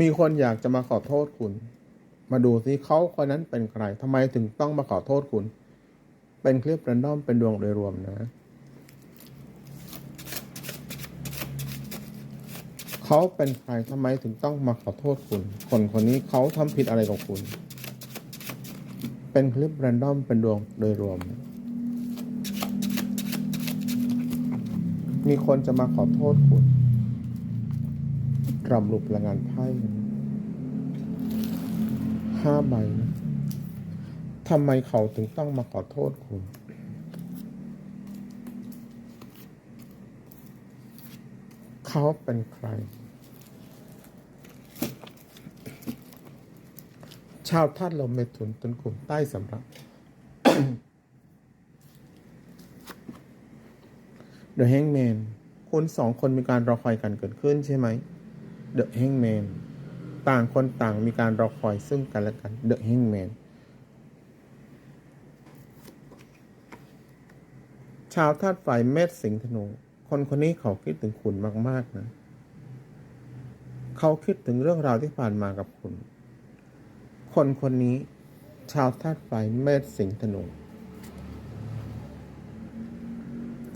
มีคนอยากจะมาขอโทษคุณ มาดูสิเขาคนนั้นเป็นใครทำไมถึงต้องมาขอโทษคุณ เป็นคลิปแรนดอมเป็นดวงโดยรวมนะเขาเป็นใครทำไมถึงต้องมาขอโทษคุณ คนคนนี้เขาทำผิดอะไรกับคุณ เป็นคลิปแรนดอมเป็นดวงโดยรวม มีคนจะมาขอโทษคุณ รำลุพลังงานไพ่ห้าใบนะทำไมเขาถึงต้องมาขอโทษคุณเขาเป็นใคร ชาวธาตุลมเมถุนตนกลุ่มใต้สำรับ The Hangman คุณสองคนมีการรอคอยกันเกิดขึ้นใช่ไหม The Hangman ต่างคนต่างมีการรอคอยซึ่งกันและกัน The Hangman ชาวธาตุไฟเมษสิงห์ธนู คนคนนี้เขาคิดถึงคุณมาก ๆ นะ เขาคิดถึงเรื่องราวที่ผ่านมากับคุณ คนคนนี้ ชาวธาตุไฟเมษสิงห์ธนู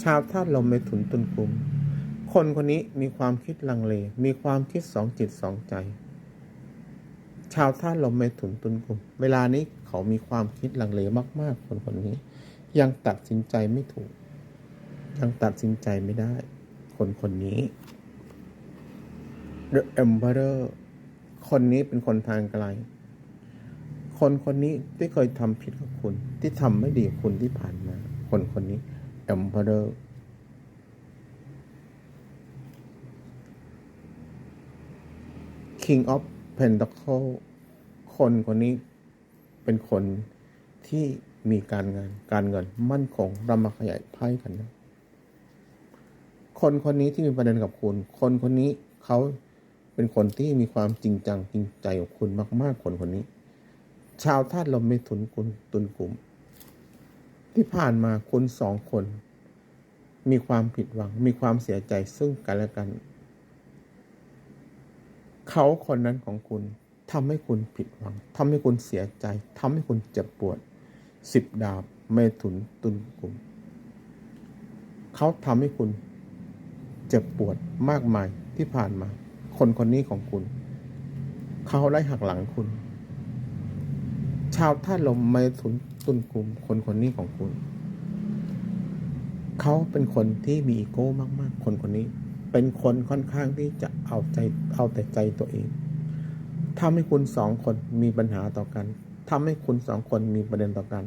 ชาวธาตุลมเมถุนตุลกุม คนคนนี้มีความคิดลังเล มีความคิดสองจิตสองใจ ชาวธาตุลมเมถุนตุลกุมเวลานี้เขามีความคิดลังเลมาก ๆ คนคนนี้ ยังตัดสินใจไม่ถูก ยังตัดสินใจไม่ได้ คนคนนี้ The Emperor คนนี้เป็นคนทางไกล คนคนนี้ที่เคยทำผิดกับคุณ ที่ทำไม่ดีคุณที่ผ่านมา คนคนนี้ Emperor King of Pentacle คนคนนี้เป็นคนที่มีการงานการเงินมั่นคงเรามาขยายไพ่กันนะคนคนนี้ที่มีประเด็นกับคุณ คนคนนี้เขาเป็นคนที่มีความจริงจังจริงใจกับคุณมาก ๆ คนคนนี้ ชาวธาตุลมเมถุนกุลตุนกลุ่ม ที่ผ่านมาคุณสองคน มีความผิดหวัง มีความเสียใจซึ่งกันและกัน เขาคนนั้นของคุณทำให้คุณผิดหวังทำให้คุณเสียใจทำให้คุณเจ็บปวดสิบดาบเมถุนตุนกลุ่มเขาทำให้คุณเจ็บปวดมากมายที่ผ่านมา คนคนนี้ของคุณ เขาได้หักหลังคุณ ชาวท่าตุลมเมถุนตุนกลุ่มคนคนนี้ของคุณ เขาเป็นคนที่มีอีโก้มาก ๆ คนคนนี้ เป็นคนค่อนข้างที่จะเอาใจเอาแต่ใจตัวเองทำให้คุณสองคนมีปัญหาต่อกันทำให้คุณสองคนมีประเด็นต่อกัน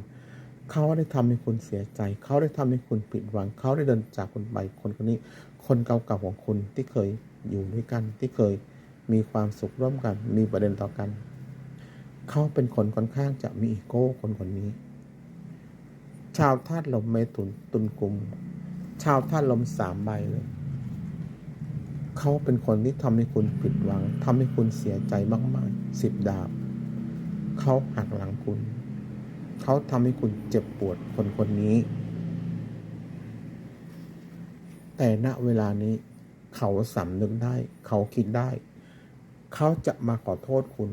เขาได้ทำให้คุณเสียใจ เขาได้ทำให้คุณผิดหวัง เขาได้เดินจากคุณไปคนคนนี้ คนเก่าๆของคุณที่เคยอยู่ด้วยกัน ที่เคยมีความสุขร่วมกัน มีประเด็นต่อกัน เขาเป็นคนค่อนข้างจะมีอีโก้คนคนนี้ ชาวธาตุลมเมถุนตุนกลุ่มชาวธาตุลมสามใบเลย เขาเป็นคนที่ทำให้คุณผิดหวังทำให้คุณเสียใจมากๆสิบดาบ เขาหักหลังคุณ เขาทำให้คุณเจ็บปวดคนคนนี้ แต่ณเวลานี้เขาสำนึกได้ เขาคิดได้ เขาจะมาขอโทษคุณ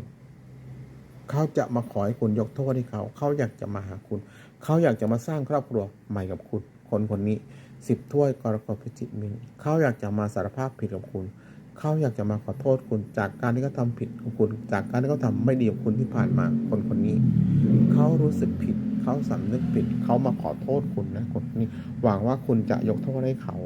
เขาจะมาขอให้คุณยกโทษให้เขา เขาอยากจะมาหาคุณ เขาอยากจะมาสร้างครอบครัวใหม่กับคุณ คนคนนี้ สิบถ้วยกรกฎพิจิตมินเขาอยากจะมาสารภาพผิดกับคุณ เขาอยากจะมาขอโทษคุณจากการที่เขาทำผิดของคุณ จากการที่เขาทำไม่ดีกับคุณที่ผ่านมาคนคนนี้ เขารู้สึกผิด เขาสำนึกผิด เขามาขอโทษคุณนะคนนี้ หวังว่าคุณจะยกโทษให้เขา